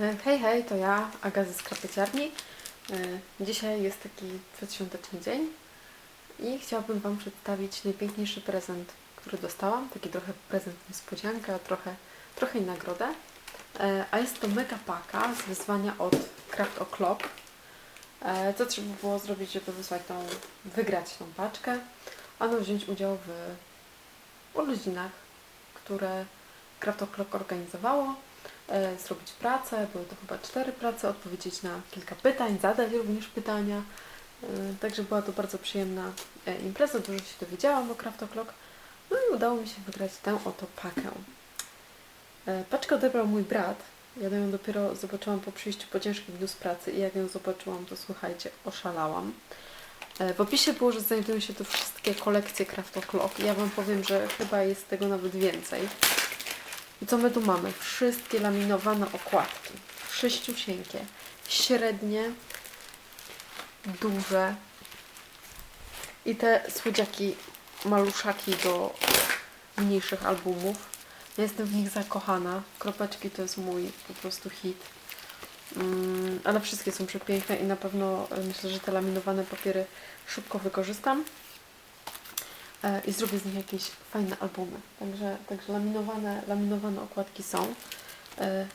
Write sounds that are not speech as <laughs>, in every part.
E, Hej, hej, to ja, Aga ze sklepeciarni. E, Dzisiaj jest taki przedświąteczny dzień i chciałabym Wam przedstawić najpiękniejszy prezent, który dostałam. Taki trochę prezent niespodzianka, trochę, trochę i nagrodę. E, A jest to mega paka z wyzwania od Craft O'Clock. Co trzeba było zrobić, żeby wysłać tą, wygrać tą paczkę? Ano wziąć udział w urodzinach, które Craft O'Clock organizowało zrobić pracę, były to chyba cztery prace, odpowiedzieć na kilka pytań, zadać również pytania. E, Także była to bardzo przyjemna e, impreza, dużo się dowiedziałam o Craft O'Clock. No i udało mi się wygrać tę oto pakę. E, Paczkę odebrał mój brat. Ja ją dopiero zobaczyłam po przyjściu po ciężkim dniu z pracy i jak ją zobaczyłam, to słuchajcie, oszalałam. E, W opisie było, że znajdują się tu wszystkie kolekcje Craft O'Clock. Ja Wam powiem, że chyba jest tego nawet więcej. I co my tu mamy? Wszystkie laminowane okładki. Sześciusieńkie, średnie, duże. I te słodziaki, maluszaki do mniejszych albumów. Ja jestem w nich zakochana. Kropeczki to jest mój po prostu hit. Mm, ale wszystkie są przepiękne i na pewno e, myślę, że te laminowane papiery szybko wykorzystam i zrobię z nich jakieś fajne albumy. Także, także laminowane, laminowane okładki są. E,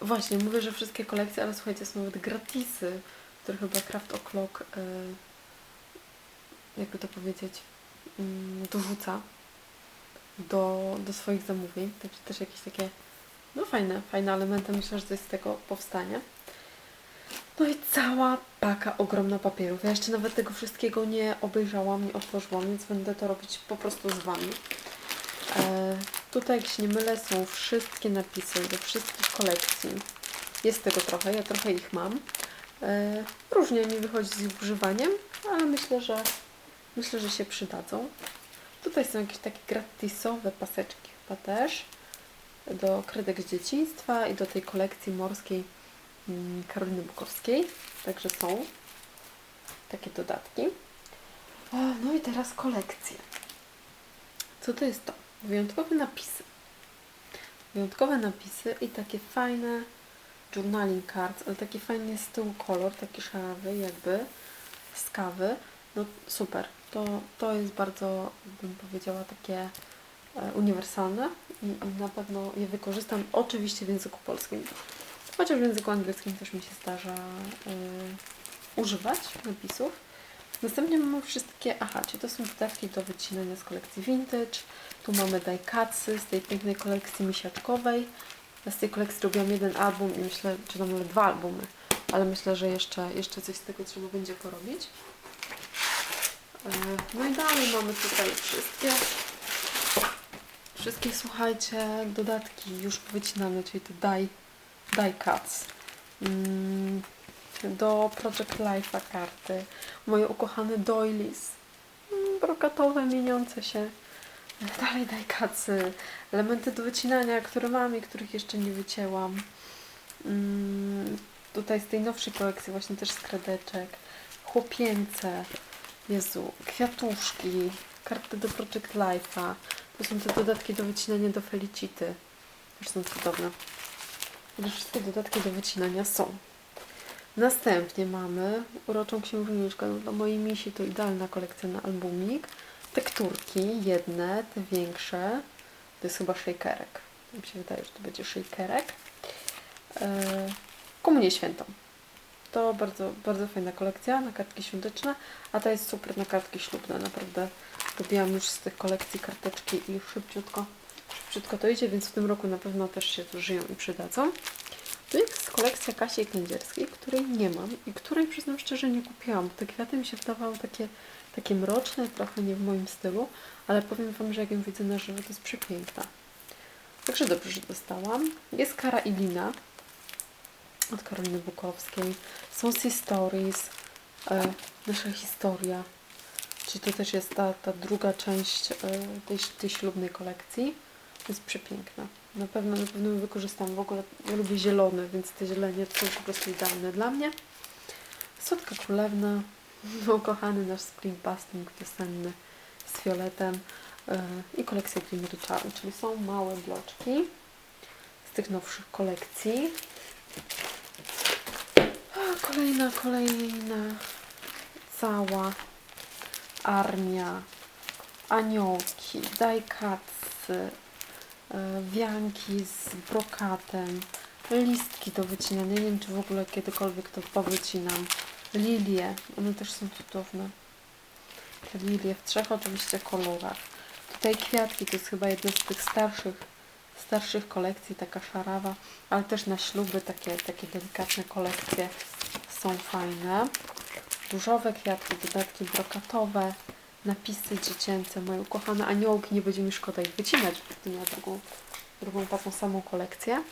Właśnie, mówię, że wszystkie kolekcje, ale słuchajcie, są nawet gratisy, które chyba Craft O'Clock, e, jakby to powiedzieć, mm, dorzuca do, do swoich zamówień. Także też jakieś takie, no fajne, fajne elementy. Myślę, że coś z tego powstanie. No i cała paka ogromna papierów. Ja jeszcze nawet tego wszystkiego nie obejrzałam, nie otworzyłam, więc będę to robić po prostu z Wami. E, tutaj, jak się nie mylę, są wszystkie napisy do wszystkich kolekcji. Jest tego trochę, ja trochę ich mam. E, różnie mi wychodzi z ich używaniem, ale myślę, że myślę, że się przydadzą. Tutaj są jakieś takie gratisowe paseczki chyba też do kredek z dzieciństwa i do tej kolekcji morskiej Karoliny Bukowskiej. Także są takie dodatki. O, no i teraz kolekcje. Co to jest to? Wyjątkowe napisy. Wyjątkowe napisy i takie fajne journaling cards, ale taki fajny z tyłu kolor, taki szarawy jakby z kawy. No super. To, to jest bardzo, bym powiedziała, takie e, uniwersalne i, i na pewno je wykorzystam oczywiście w języku polskim. Chociaż w języku angielskim też mi się zdarza e, używać napisów. Następnie mamy wszystkie, aha, czyli to są dodatki do wycinania z kolekcji Vintage. Tu mamy dajkacy z tej pięknej kolekcji misiaczkowej. Ja z tej kolekcji robiłam jeden album i myślę, czy tam nawet dwa albumy, ale myślę, że jeszcze, jeszcze coś z tego trzeba będzie porobić. E, No i dalej mamy tutaj wszystkie, wszystkie słuchajcie, dodatki już wycinane, czyli te die, die cuts. Mm, do Project Life'a karty, moje ukochane doilies, mm, brokatowe, mieniące się, <laughs> dalej dajkacy, elementy do wycinania, które mam i których jeszcze nie wycięłam. Mm, tutaj z tej nowszej kolekcji właśnie też z kredeczek, chłopięce, Jezu, kwiatuszki, karty do Project Life'a, to są te dodatki do wycinania do Felicity, też są cudowne. Wszystkie dodatki do wycinania są. Następnie mamy uroczą księżniczkę. No, dla mojej misi to idealna kolekcja na albumik. Tekturki, jedne, te większe. To jest chyba shakerek. Mi się wydaje, że to będzie shakerek. Eee, Komunię świętą. To bardzo, bardzo fajna kolekcja na kartki świąteczne, a ta jest super na kartki ślubne. Naprawdę robiłam już z tych kolekcji karteczki i szybciutko, szybciutko to idzie, więc w tym roku na pewno też się zużyją i przydadzą. Tu jest kolekcja Kasi Kędzierskiej, której nie mam i której przyznam szczerze nie kupiłam. Te kwiaty mi się wydawały takie, takie mroczne, trochę nie w moim stylu, ale powiem Wam, że jak ją widzę na żywo, to jest przepiękna. Także dobrze, że dostałam. Jest Kara i Lina od Karoliny Bukowskiej. Są Sea Stories, e, nasza historia. Czyli to też jest ta, ta druga część e, tej, tej ślubnej kolekcji. Jest przepiękna. Na pewno, na pewno ją wykorzystam. W ogóle ja lubię zielone, więc te zielenie są po prostu idealne dla mnie. Słodka królewna. <laughs> No, kochany nasz spring basting wiosenny z fioletem. E, I kolekcja Green Richard, czyli są małe bloczki z tych nowszych kolekcji. A, Kolejna, kolejna cała armia, aniołki, dajkacy, wianki z brokatem, listki do wycinania. Nie wiem, czy w ogóle kiedykolwiek to powycinam. Lilie, one też są cudowne. Te lilie w trzech oczywiście kolorach. Tutaj kwiatki, to jest chyba jedna z tych starszych, starszych kolekcji, taka szarawa, ale też na śluby takie, takie delikatne kolekcje są fajne. Różowe kwiatki, dodatki brokatowe, napisy dziecięce, moje ukochane aniołki, nie będzie mi szkoda ich wycinać, bo miała drugą, drugą taką samą kolekcję.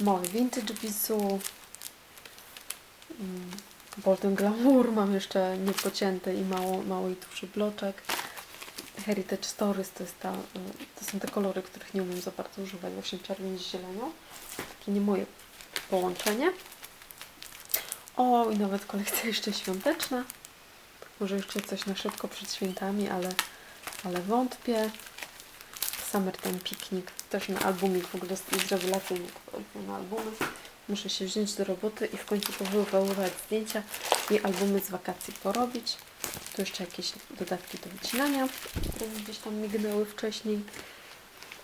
Moje vintage bizu, mm, Golden Glamour, mam jeszcze niepocięty i mało, mały i duży bloczek. Heritage Stories to, jest ta, y, to są te kolory, których nie umiem za bardzo używać, właśnie czerwień z zielenią. Takie nie moje połączenie. O, i nawet kolekcja <laughs> jeszcze świąteczna. Może jeszcze coś na szybko przed świętami, ale, ale wątpię. Summertime Picnic, też na albumik, w ogóle jest rewelacyjny na albumy. Muszę się wziąć do roboty i w końcu powywoływać zdjęcia i albumy z wakacji porobić. Tu jeszcze jakieś dodatki do wycinania, które gdzieś tam mignęły wcześniej.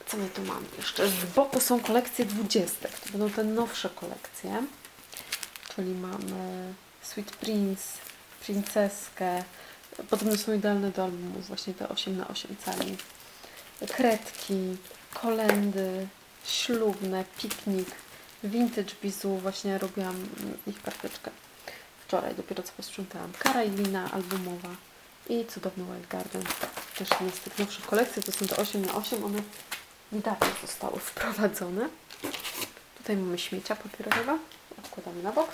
Co my tu mamy jeszcze? Z boku są kolekcje dwudziestek. To będą te nowsze kolekcje. Czyli mamy Sweet Prince, Princeskę. Podobno są idealne do albumów, właśnie te 8 na 8 cali. Kredki, kolendy, ślubne, piknik, vintage bizu. Właśnie robiłam ich karteczkę wczoraj, dopiero co posprzątałam. Karailina albumowa i cudowny Wild Garden. Też nie z tych nowszych kolekcji, to są te 8 na 8 one niedawno zostały wprowadzone. Tutaj mamy śmiecia papierowe, odkładamy na bok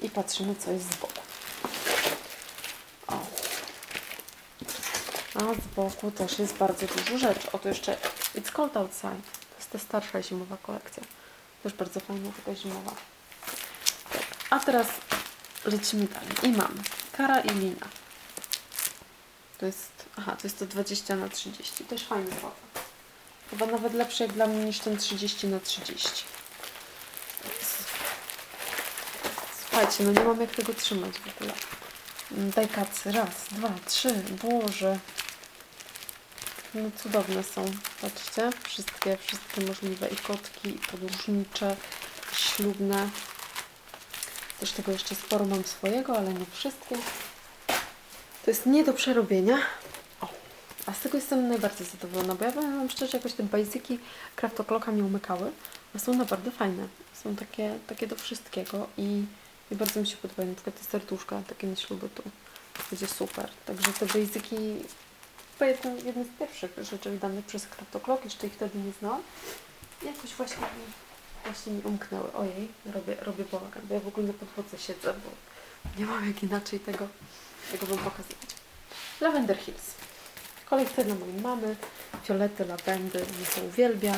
i patrzymy co jest z boku. A z boku też jest bardzo dużo rzeczy. Oto jeszcze It's Cold Outside. To jest ta starsza zimowa kolekcja. Też bardzo fajna, taka zimowa. Tak. A teraz lecimy dalej. I mam Kara i Lina. To jest, aha, to jest to 20 na 30. Też fajny złoto. Chyba nawet lepszy jak dla mnie niż ten 30 na 30. Słuchajcie, no nie mam jak tego trzymać w ogóle. Mm, Daj kacy. Raz, dwa, trzy. Boże. No cudowne są. Patrzcie. Wszystkie, wszystkie możliwe. I kotki, i podróżnicze, i ślubne. Też tego jeszcze sporo mam swojego, ale nie wszystkie. To jest nie do przerobienia. O, a z tego jestem najbardziej zadowolona, bo ja Wam szczerze, jakoś te basiki Craftoclocka mnie umykały, a są naprawdę fajne. Są takie, takie do wszystkiego i, i bardzo mi się podobają. Na przykład te serduszka, takie na śluby tu. Będzie super. Także te basiki to jedno, jedne z pierwszych rzeczy wydanych przez Craftoclock, jeszcze ich wtedy nie znałam. Jakoś właśnie mi, właśnie mi umknęły. Ojej, robię, robię bałagan, bo ja w ogóle na podwodze siedzę, bo nie mam jak inaczej tego, tego Wam pokazywać. Lavender Hills. Kolekcja dla mojej mamy. Fiolety, lawendy, mnie to uwielbia.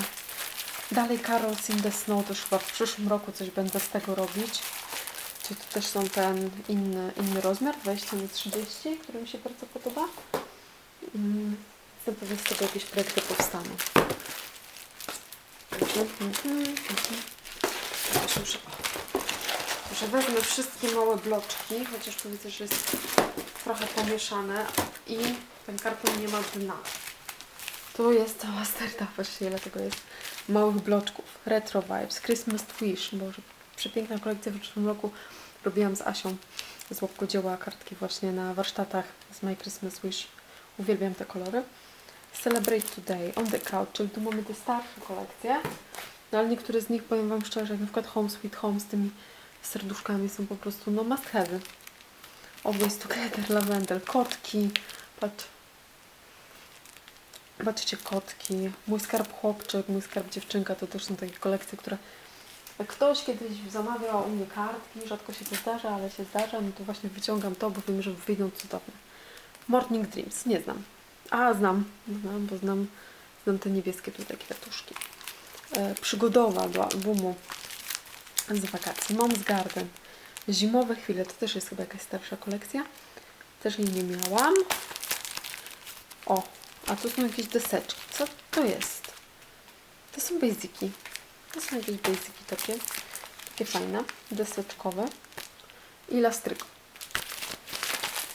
Dalej Carols in the Snow, już chyba w przyszłym roku coś będę z tego robić. Czyli to też są ten inny, inny rozmiar, 20 na 30, który mi się bardzo podoba. Mm, Jestem pewna, z tego jakieś projekty powstaną. Mhm, mhm, mhm. Już Muszę, muszę wezmę wszystkie małe bloczki, chociaż tu widzę, że jest trochę pomieszane i ten karton nie ma dna. Tu jest cała sterta, patrzcie ile tego jest małych bloczków. Retro Vibes, Christmas Wish, Boże, przepiękna kolekcja w zeszłym roku robiłam z Asią z łapkodzieła kartki właśnie na warsztatach z My Christmas Wish. Uwielbiam te kolory. Celebrate Today, On the Couch, czyli tu mamy te starsze kolekcje, no ale niektóre z nich, powiem Wam szczerze, jak na przykład Home Sweet Home z tymi serduszkami są po prostu no must have. Always Together, Lavender, kotki, patrz, Patrzcie, kotki, mój skarb chłopczyk, mój skarb dziewczynka, to też są takie kolekcje, które ktoś kiedyś zamawiał u mnie kartki, rzadko się to zdarza, ale się zdarza, no to właśnie wyciągam to, bo wiem, że wyjdą cudowne. Morning Dreams, nie znam. A, znam, znam, bo znam, znam te niebieskie tutaj kwiatuszki. E, przygodowa do albumu z wakacji. Mom's Garden. Zimowe chwile, to też jest chyba jakaś starsza kolekcja. Też jej nie miałam. O, a tu są jakieś deseczki. Co to jest? To są basiki. To są jakieś basiki takie, takie fajne, deseczkowe. I lastryko.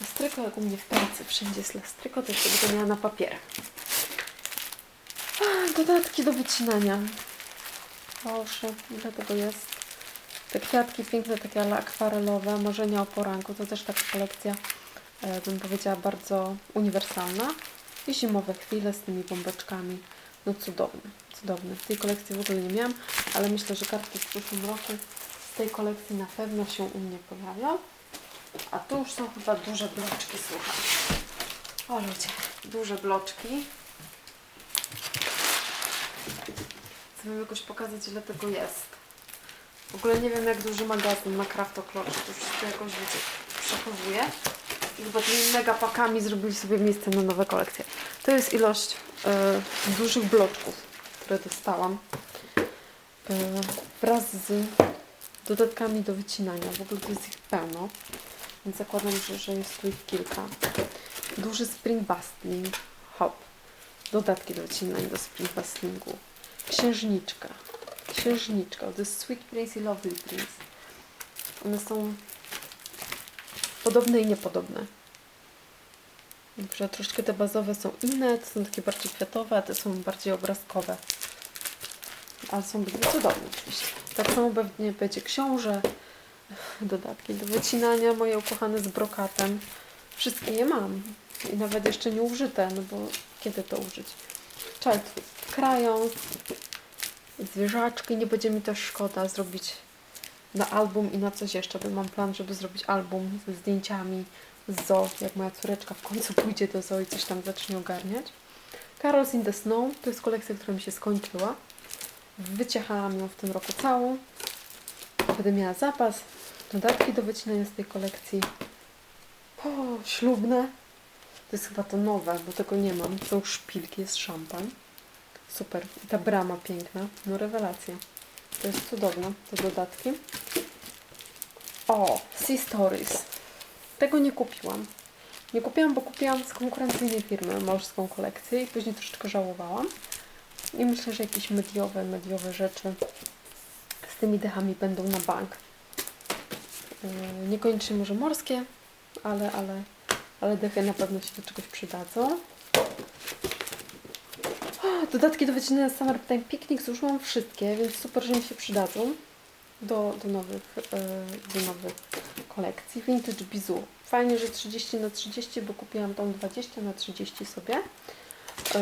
Lastryko jak u mnie w pracy, wszędzie jest lastryko, to jeszcze będę miała na papierach. Dodatki do wycinania. Proszę, ile tego jest? Te kwiatki piękne, takie ale akwarelowe, marzenia o poranku, to też taka kolekcja, e, bym powiedziała, bardzo uniwersalna. I zimowe chwile z tymi bombeczkami. No cudowne, cudowne. Tej kolekcji w ogóle nie miałam, ale myślę, że kartki w przyszłym roku z tej kolekcji na pewno się u mnie pojawią. A tu już są chyba duże bloczki, słuchaj. O ludzie, duże bloczki. Chcę wam jakoś pokazać, ile tego jest. W ogóle nie wiem, jak duży magazyn ma Craft O'Clock, to wszystko jakoś, wiecie, przechowuje. I chyba tymi mega pakami zrobili sobie miejsce na nowe kolekcje. To jest ilość e, dużych bloczków, które dostałam. E, wraz z dodatkami do wycinania. W ogóle tu jest ich pełno, więc zakładam, że, że jest tu ich kilka. Duży spring bustling, hop. Dodatki do wycinania do spring bustlingu. Księżniczka. Księżniczka. To jest Sweet Prince i Lovely Prince. One są podobne i niepodobne. Przykład troszeczkę te bazowe są inne, to są takie bardziej kwiatowe, a te są bardziej obrazkowe. Ale są bardzo cudowne oczywiście. Tak samo pewnie będzie książę, dodatki do wycinania, moje ukochane z brokatem. Wszystkie je mam. I nawet jeszcze nie użyte, no bo kiedy to użyć? Child krają, zwierzaczki. Nie będzie mi też szkoda zrobić na album i na coś jeszcze, bo mam plan, żeby zrobić album ze zdjęciami z zoo, jak moja córeczka w końcu <laughs> pójdzie do zoo i coś tam zacznie ogarniać. Carols in the Snow to jest kolekcja, która mi się skończyła. Wyciechałam ją w tym roku całą. Będę miała zapas, dodatki do wycinania z tej kolekcji. O, ślubne. To jest chyba to nowe, bo tego nie mam. Są szpilki, jest szampan. Super. I ta brama piękna. No rewelacja. To jest cudowne, te dodatki. O, Sea Stories. Tego nie kupiłam. Nie kupiłam, bo kupiłam z konkurencyjnej firmy morską kolekcję i później troszeczkę żałowałam. I myślę, że jakieś mediowe, mediowe rzeczy z tymi dechami będą na bank. Yy, Niekoniecznie może morskie, ale, ale, ale dechy na pewno się do czegoś przydadzą. Dodatki do wycinania Summertime Picnic już mam wszystkie, więc super, że mi się przydadzą do, do, nowych, yy, do nowych kolekcji. Vintage Bizu. Fajnie, że 30 na 30, bo kupiłam tą 20 na 30 sobie. Yy,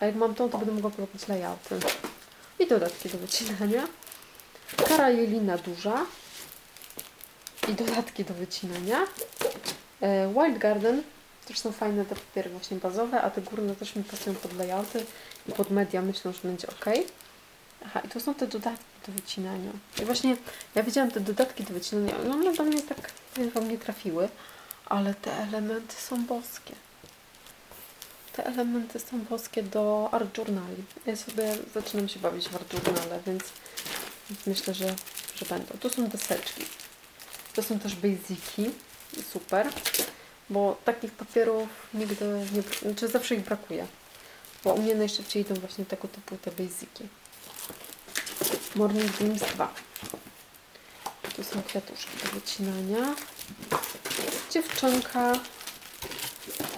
a jak mam tą, to będę mogła porobić layouty. I dodatki do wycinania. Kara jelina duża. I dodatki do wycinania. Yy, Wild Garden. Też są fajne te papiery właśnie bazowe, a te górne też mi pasują pod layouty i pod media. Myślę, że będzie ok. Aha, i to są te dodatki do wycinania. I właśnie ja widziałam te dodatki do wycinania, no one do mnie tak, powiem wam, nie trafiły, ale te elementy są boskie. Te elementy są boskie do art journali. Ja sobie zaczynam się bawić w art journale, więc myślę, że, że będą. Tu są deseczki. To są też basiki. Super. Bo takich papierów nigdy nie, znaczy zawsze ich brakuje. Bo u mnie najszybciej idą właśnie tego typu te basiki. Morning Dreams 2. Tu są kwiatuszki do wycinania. Dziewczynka,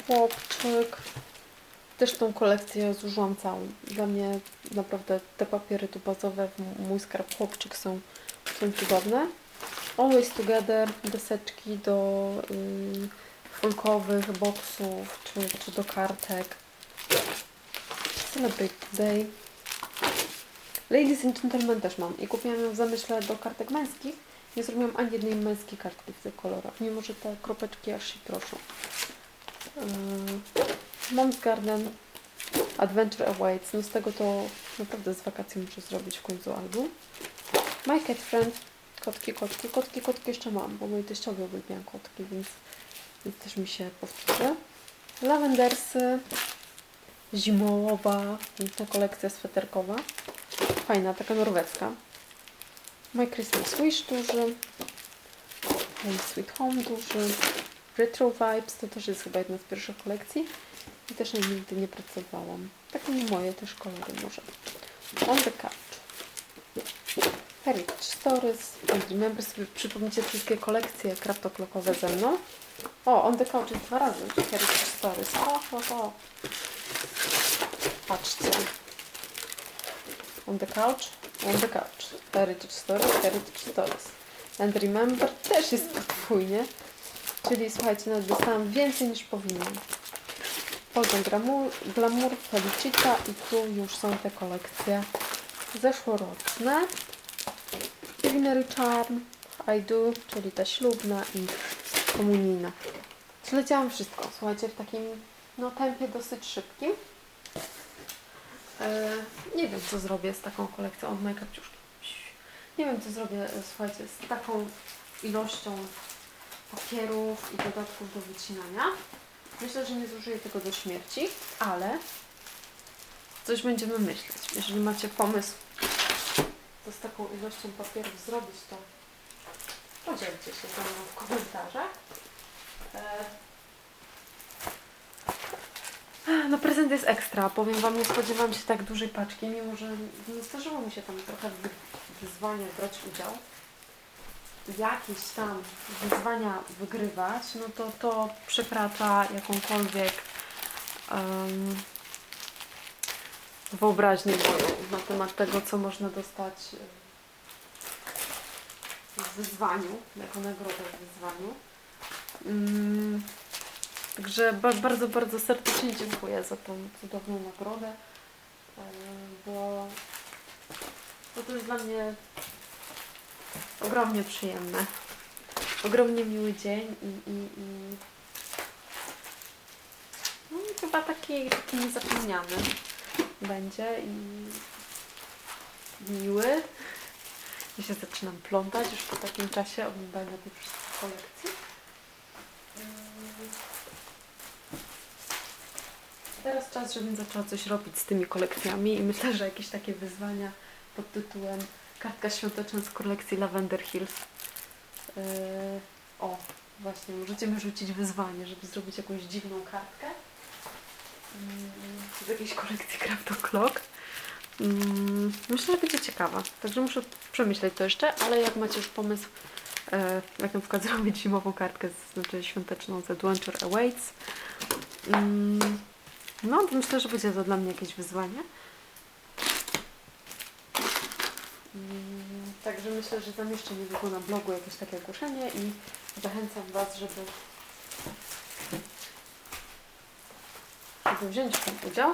chłopczyk. Też tą kolekcję zużyłam całą. Dla mnie naprawdę te papiery tu bazowe, w mój skarb chłopczyk są, są cudowne. Always Together, deseczki do y, folkowych boksów czy, czy do kartek. Celebrate Today. Ladies and Gentlemen też mam i kupiłam ją w zamyśle do kartek męskich. Nie zrobiłam ani jednej męskiej kartki w tych kolorach, mimo że te kropeczki aż się proszą. Yy, Mom's Garden Adventure Awaits. No z tego to naprawdę z wakacji muszę zrobić w końcu album. My Cat Friend. Kotki, kotki, kotki, kotki jeszcze mam, bo moi teściowie uwielbiają kotki, więc, więc też mi się powtórzy. Lavendersy. Zimowa, piękna kolekcja sweterkowa. Fajna, taka norweska. My Christmas Wish duży. My Sweet Home duży. Retro Vibes to też jest chyba jedna z pierwszych kolekcji. I też nigdy nie pracowałam. Takie moje też kolory może. On the Couch. Heritage Stories. Remember sobie przypomnijcie wszystkie kolekcje kraftoklokowe ze mną. O, on the couch jest dwa razy. Heritage Stories. O, o, o. Patrzcie. On the couch, on the couch. Heritage Stories, Heritage Stories. And Remember też jest podwójnie. Czyli słuchajcie, nawet dostałam więcej niż powinnam. Golden Glamour, Glamour, Felicita i tu już są te kolekcje zeszłoroczne. Ordinary Charm, I Do, czyli ta ślubna i komunijna. Zleciałam wszystko, słuchajcie, w takim no, tempie dosyć szybkim. E, nie wiem, co zrobię z taką kolekcją od mojej kapciuszki. Nie wiem, co zrobię, e, słuchajcie, z taką ilością papierów i dodatków do wycinania. Myślę, że nie zużyję tego do śmierci, ale coś będziemy myśleć. Jeżeli macie pomysł, co z taką ilością papierów zrobić, to podzielcie się ze mną w komentarzach. E, No prezent jest ekstra. Powiem Wam, nie spodziewałam się tak dużej paczki, mimo że nie zdarzyło mi się tam trochę w brać udział. Jakieś tam wyzwania wygrywać, no to to przekracza jakąkolwiek em, wyobraźnię moją na temat tego, co można dostać w wyzwaniu, jako nagrodę w wyzwaniu. Mm, Także ba- bardzo, bardzo serdecznie dziękuję za tą cudowną nagrodę, bo, bo to jest dla mnie ogromnie przyjemne. Ogromnie miły dzień i, i, i no, chyba taki, taki niezapomniany będzie i miły. Ja się zaczynam plątać już po takim czasie oglądania tych wszystkich kolekcji. Mm. Teraz czas, żebym zaczęła coś robić z tymi kolekcjami i myślę, że jakieś takie wyzwania pod tytułem Kartka świąteczna z kolekcji Lavender Hills. Yy, o, właśnie, możecie mi rzucić wyzwanie, żeby zrobić jakąś dziwną kartkę yy, z jakiejś kolekcji Craft O'Clock. Mm, Myślę, że będzie ciekawa. Także muszę przemyśleć to jeszcze, ale jak macie już pomysł, e, jak na przykład <laughs> zrobić zimową kartkę, z- znaczy świąteczną z Adventure Awaits, mm, no myślę, że będzie to dla mnie jakieś wyzwanie. Także myślę, że zamieszczę niedługo na blogu jakieś takie ogłoszenie i zachęcam Was, żeby, żeby wziąć w tym udział.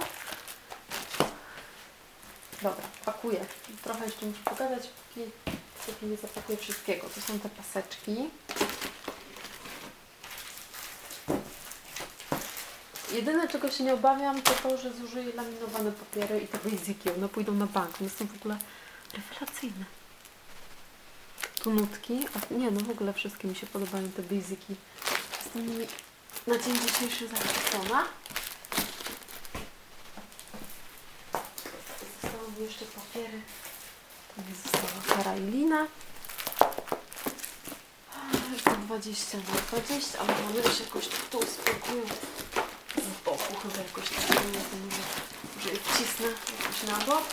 Dobra, pakuję. Trochę jeszcze muszę pogadać, póki, póki nie zapakuję wszystkiego. To są te paseczki. Jedyne, czego się nie obawiam, to to, że zużyję laminowane papiery i te basiki. One pójdą na bank. One są w ogóle rewelacyjne. Tu nutki. A nie, no w ogóle wszystkie mi się podobają te basiki. Jestem nimi na dzień dzisiejszy zachwycona. Zostały mi jeszcze papiery. To mi została kara i lina. Jest to 20 na 20, ale one już jakoś tu spakują z boku chyba jakoś tak. Nie wiem, może je wcisnę jakoś na bok.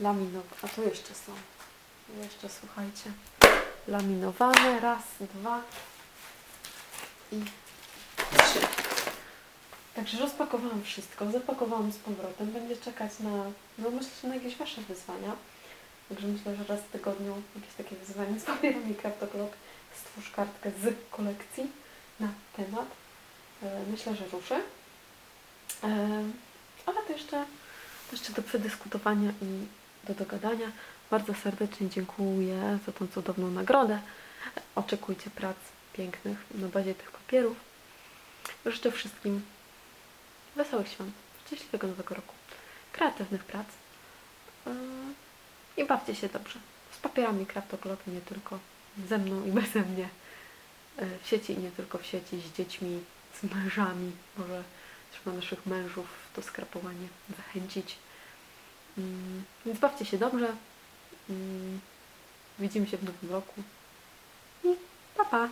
Laminowane. A tu jeszcze są. Jeszcze słuchajcie. Laminowane. Raz, dwa i trzy. Także rozpakowałam wszystko, zapakowałam z powrotem. Będzie czekać na, no myślę, że na jakieś Wasze wyzwania. Także myślę, że raz w tygodniu jakieś takie wyzwanie z papierami Craftoclub. Stwórz kartkę z kolekcji na temat. E, Myślę, że ruszy. E, Ale to jeszcze, to jeszcze do przedyskutowania i do dogadania. Bardzo serdecznie dziękuję za tą cudowną nagrodę. Oczekujcie prac pięknych na bazie tych papierów. Życzę wszystkim wesołych świąt, szczęśliwego nowego roku, kreatywnych prac yy, i bawcie się dobrze. Z papierami Craftoclub, nie tylko ze mną i beze mnie yy, w sieci i nie tylko w sieci, z dziećmi, z mężami. Może trzeba naszych mężów to skrapowanie zachęcić. Yy, Więc bawcie się dobrze. Yy, Widzimy się w nowym roku. I pa pa!